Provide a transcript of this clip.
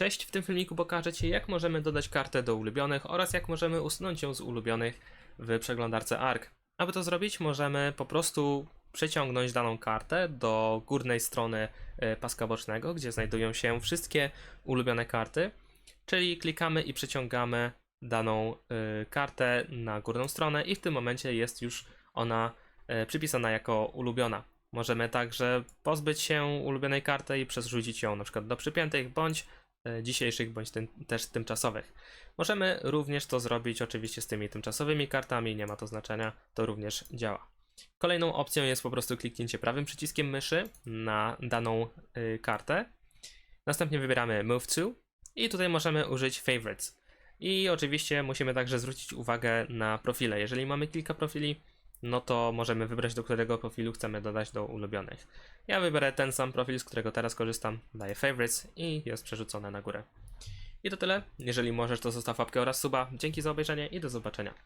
Cześć, w tym filmiku pokażę Ci jak możemy dodać kartę do ulubionych oraz jak możemy usunąć ją z ulubionych w przeglądarce ARC. Aby to zrobić możemy po prostu przeciągnąć daną kartę do górnej strony e, paska bocznego, gdzie znajdują się wszystkie ulubione karty, czyli klikamy i przeciągamy daną e, kartę na górną stronę i w tym momencie jest już ona e, przypisana jako ulubiona. Możemy także pozbyć się ulubionej karty i przerzucić ją na przykład do przypiętych bądź dzisiejszych bądź tym, też tymczasowych. Możemy również to zrobić oczywiście z tymi tymczasowymi kartami, nie ma to znaczenia, to również działa. Kolejną opcją jest po prostu kliknięcie prawym przyciskiem myszy na daną y, kartę. Następnie wybieramy Move to i tutaj możemy użyć Favorites. I oczywiście musimy także zwrócić uwagę na profile. Jeżeli mamy kilka profili, no to możemy wybrać, do którego profilu chcemy dodać do ulubionych. Ja wybiorę ten sam profil, z którego teraz korzystam, daję Favorites i jest przerzucone na górę. I to tyle. Jeżeli możesz, to zostaw łapkę oraz suba. Dzięki za obejrzenie i do zobaczenia.